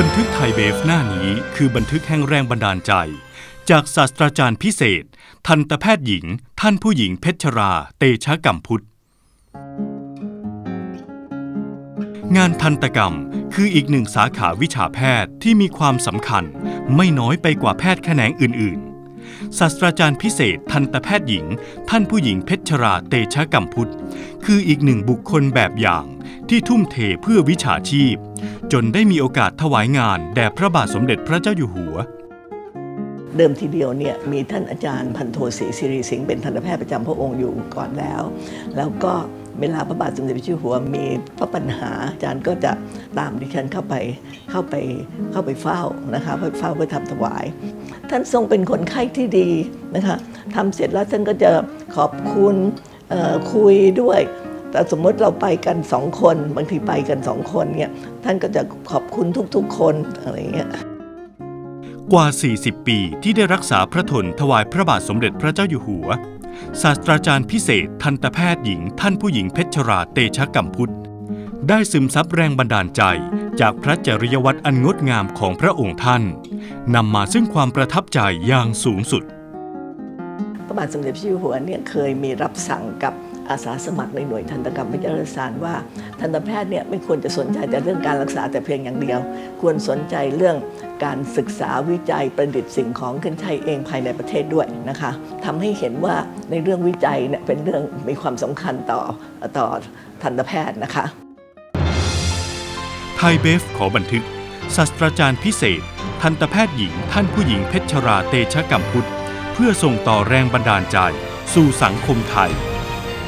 บันทึกไทยเบฟหน้านี้คือบันทึกแห่งแรงบันดาลใจ จากศาสตราจารย์พิเศษ ทันตแพทย์หญิง ท่านผู้หญิงเพชรรา เตชะกัมพุทธ งานทันตกรรมคืออีกหนึ่งสาขาวิชาแพทย์ที่มีความสำคัญ ไม่น้อยไปกว่าแพทย์แขนงอื่น ๆ ศาสตราจารย์พิเศษทันตแพทย์หญิง ท่านผู้หญิงเพชรราเตชะกัมพุทธ คืออีกหนึ่งบุคคลแบบอย่าง ที่ทุ่มเทเพื่อวิชาชีพ จนได้มีโอกาสถวายงานแด่พระบาทสมเด็จพระเจ้าอยู่หัว เดิมทีเดียวเนี่ยมีท่านอาจารย์พันโทศรีสิริสิงห์เป็นทันตแพทย์ประจำพระองค์อยู่ก่อนแล้ว แล้วก็เวลาพระบาทสมเด็จพระเจ้าอยู่หัวมีพระปัญหาอาจารย์ก็จะตามดิฉันเข้าไปเข้าไปเข้าไปเฝ้านะคะไปเฝ้าเพื่อทำถวาย ท่านทรงเป็นคนไข้ที่ดีนะคะทำเสร็จแล้วท่านก็จะขอบคุณคุยด้วย แต่สมมติเราไปกันสองคน บางทีไปกันสองคนเนี่ยท่านก็จะขอบคุณทุกๆ คนอะไรอย่างเงี้ยกว่า 40 ปีที่ได้รักษาพระทนถวายพระบาทสมเด็จพระเจ้าอยู่หัว ศาสตราจารย์พิเศษ ทันตแพทย์หญิง ท่านผู้หญิงเพชรราเตชะกัมพุทธ ได้ซึมซับแรงบันดาลใจ จากพระจริยวัตรอันงดงามของพระองค์ท่าน นำมาซึ่งความประทับใจอย่างสูงสุด พระบาทสมเด็จพระเจ้าอยู่หัวเนี่ยเคยมีรับสั่งกับ อาสาสมัครในหน่วยทันตกรรมวิทยาศาสตร์ว่าทันตแพทย์เนี่ยไม่ควรจะสนใจแต่เรื่องการรักษาแต่เพียงอย่างเดียว ควรสนใจเรื่องการศึกษาวิจัยประดิษฐ์สิ่งของขึ้นใช้เองภายในประเทศด้วยนะคะทำให้เห็นว่าในเรื่องวิจัยเนี่ยเป็นเรื่องมีความสำคัญต่อต่อทันตแพทย์นะคะไทยเบฟขอบันทึกศาสตราจารย์พิเศษ ทันตแพทย์หญิง ท่านผู้หญิงเพชรราเตชะกัมพุทธเพื่อส่งต่อแรงบันดาลใจ สู่สังคมไทย